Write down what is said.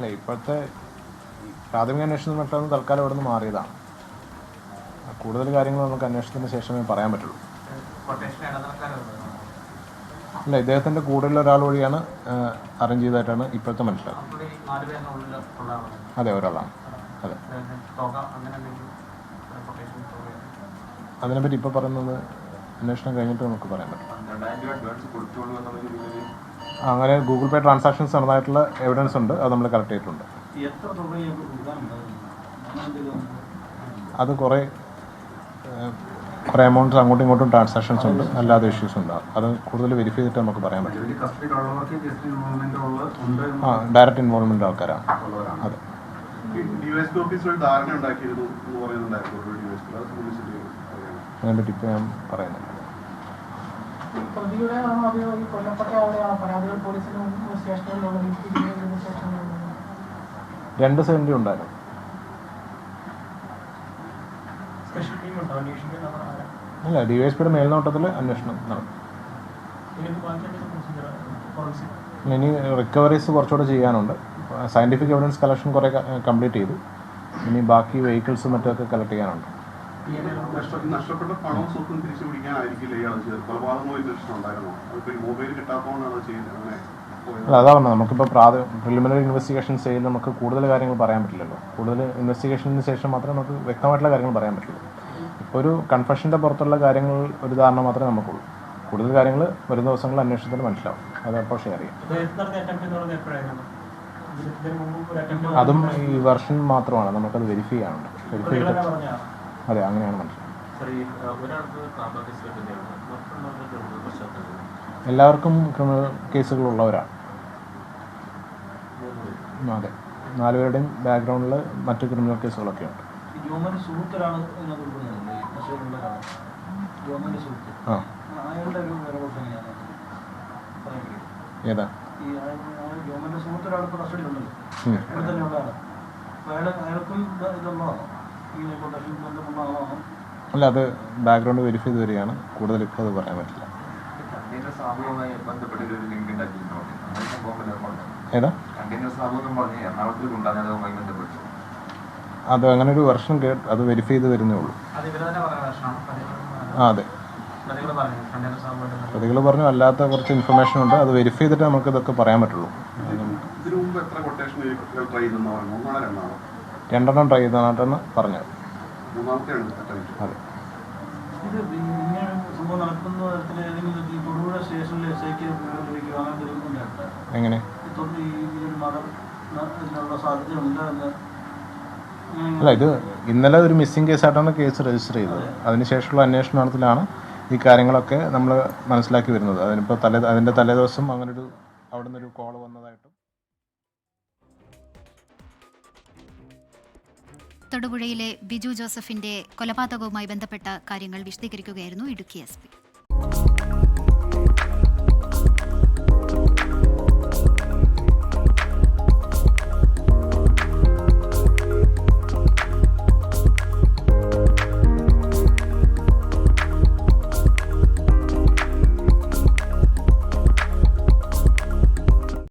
അല്ല ഇപ്പോഴത്തെ പ്രാഥമിക അന്വേഷണം പെട്ടെന്ന് തൽക്കാലം ഇവിടെ നിന്ന് മാറിയതാണ്. കൂടുതൽ കാര്യങ്ങൾ നമുക്ക് അന്വേഷണത്തിന് ശേഷമേ പറയാൻ പറ്റുള്ളൂ. അല്ല ഇദ്ദേഹത്തിന്റെ കൂടെയുള്ള ഒരാൾ വഴിയാണ് അറേഞ്ച് ചെയ്തതായിട്ടാണ് ഇപ്പോഴത്തെ മനസ്സിലാക്കുന്നത്. അതെ ഒരാളാണ്. അതെ. അതിനെപ്പറ്റി ഇപ്പോൾ പറയുന്നത് അന്വേഷണം കഴിഞ്ഞിട്ട് നമുക്ക് പറയാൻ പറ്റും. അങ്ങനെ ഗൂഗിൾ പേ ട്രാൻസാക്ഷൻസ് നടന്നതായിട്ടുള്ള എവിഡൻസ് ഉണ്ട്. അത് നമ്മൾ കളക്ട് ചെയ്തിട്ടുണ്ട്. അത് കുറേ കുറേ എമൗണ്ട്സ് അങ്ങോട്ടും ഇങ്ങോട്ടും ട്രാൻസാക്ഷൻസ് ഉണ്ട്. അല്ലാതെ ഇഷ്യൂസ് ഉണ്ട്. അത് കൂടുതൽ വെരിഫൈ ചെയ്തിട്ട് നമുക്ക് പറയാൻ പറ്റും. ആ ഡയറക്റ്റ് ഇൻവോൾവ്മെന്റ് ആൾക്കാരാണ് അതെ. ഡിവൈഎസ്പി ഓഫീസ് ഒരു എന്ന് പറയുന്നുണ്ടായിരുന്നു ഒരു ഡിവൈഎസ്പി അത് സംബന്ധിച്ചിട്ട് അറിയാം അതിനെപ്പറ്റി ഇപ്പോൾ ഞാൻ പറയുന്നില്ല. പ്രതിയുടെ ആണോ അതോ ഈ കൊല്ലപ്പെട്ട ആളുടെയാണോ പരാതികൾ സ്റ്റേഷനുകളിലുള്ള രണ്ട് സെന്റി ഉണ്ടായിരുന്നു അല്ല ഡിവൈഎസ്പിയുടെ മേൽനോട്ടത്തിൽ അന്വേഷണം നടക്കും ഇനി റിക്കവറീസ് കുറച്ചുകൂടെ ചെയ്യാനുണ്ട്. സയന്റിഫിക് എവിഡൻസ് കളക്ഷൻ കുറേ കംപ്ലീറ്റ് ചെയ്തു. ഇനി ബാക്കി വെഹിക്കിൾസും മറ്റൊക്കെ കളക്ട് ചെയ്യാനുണ്ട്. നഷ്ടപ്പെട്ട പണവും സ്വത്തും തിരിച്ചു പിടിക്കാനായിരിക്കില്ല ഇയാൾ ചെയ്തത്. കൊലപാതകമോ ഇൻവെസ്റ്റ് ഉണ്ടായിരുന്നോ? അതിപ്പോ ഈ മൊബൈൽ കിട്ടാത്തോണ്ടാണ് ചെയ്യുന്നത്? അങ്ങനെ അല്ല അതാണ്. നമുക്കിപ്പോൾ പ്രാഥ പ്രിലിമിനറി ഇൻവെസ്റ്റിഗേഷൻ ചെയ്ത് നമുക്ക് കൂടുതൽ കാര്യങ്ങൾ പറയാൻ പറ്റില്ലല്ലോ. കൂടുതൽ ഇൻവെസ്റ്റിഗേഷന് ശേഷം മാത്രമേ നമുക്ക് വ്യക്തമായിട്ടുള്ള കാര്യങ്ങൾ പറയാൻ പറ്റുള്ളൂ. ഇപ്പോൾ ഒരു കൺഫഷന്റെ പുറത്തുള്ള കാര്യങ്ങൾ ഒരു ധാരണ മാത്രമേ നമുക്കുള്ളൂ. കൂടുതൽ കാര്യങ്ങൾ വരും ദിവസങ്ങളിൽ അന്വേഷണത്തിൽ മനസ്സിലാവും. അത് അപ്പോൾ ഷെയർ ചെയ്യാം. അതും ഈ വെർഷൻ മാത്രമാണ്. നമുക്കത് വെരിഫൈ ചെയ്യാനുണ്ട്. വെരിഫൈ ചെയ്തിട്ട് അതെ അങ്ങനെയാണ് മനുഷ്യൻ. എല്ലാവർക്കും ക്രിമിനൽ കേസുകളുള്ളവരാണ്. അതെ. നാലുപേരുടെയും ബാക്ക്ഗ്രൗണ്ടിൽ മറ്റു ക്രിമിനൽ കേസുകളൊക്കെ ഉണ്ട് അയാളുടെ ഏതാ? കസ്റ്റഡിയിലുണ്ടല്ലോ അയാൾക്കും ഇതുള്ളതാണോ? അല്ല അത് ബാക്ക്ഗ്രൗണ്ട് വെരിഫൈ ചെയ്ത് വരികയാണ്. കൂടുതൽ ഇപ്പോൾ അത് പറയാൻ പറ്റില്ല? ഏതാ? അത് അങ്ങനെ ഒരു വർഷം കേട്ട് അത് വെരിഫൈ ചെയ്ത് വരുന്നേ ഉള്ളൂ. ആ അതെ. പ്രതികൾ പറഞ്ഞു അല്ലാത്ത കുറച്ച് ഇൻഫർമേഷൻ ഉണ്ട്. അത് വെരിഫൈ ചെയ്തിട്ട് നമുക്ക് ഇതൊക്കെ പറയാൻ പറ്റുള്ളൂ. രണ്ടെണ്ണം ട്രൈ ചെയ്തതായിട്ടാണ് പറഞ്ഞത്. അതെ. എങ്ങനെ? അല്ല ഇത് ഇന്നലെ ഒരു മിസ്സിംഗ് കേസായിട്ടാണ് കേസ് രജിസ്റ്റർ ചെയ്തത്. അതിനുശേഷമുള്ള അന്വേഷണത്തിലാണ് ഈ കാര്യങ്ങളൊക്കെ നമ്മൾ മനസ്സിലാക്കി വരുന്നത്. അതിനിപ്പോൾ തലേ അതിന്റെ തലേദിവസം അങ്ങനൊരു അവിടെ നിന്നൊരു കോൾ വന്നതായിട്ടും തൊടുപുഴയിലെ ബിജു ജോസഫിന്റെ കൊലപാതകവുമായി ബന്ധപ്പെട്ട കാര്യങ്ങൾ വിശദീകരിക്കുകയായിരുന്നു ഇടുക്കി എസ്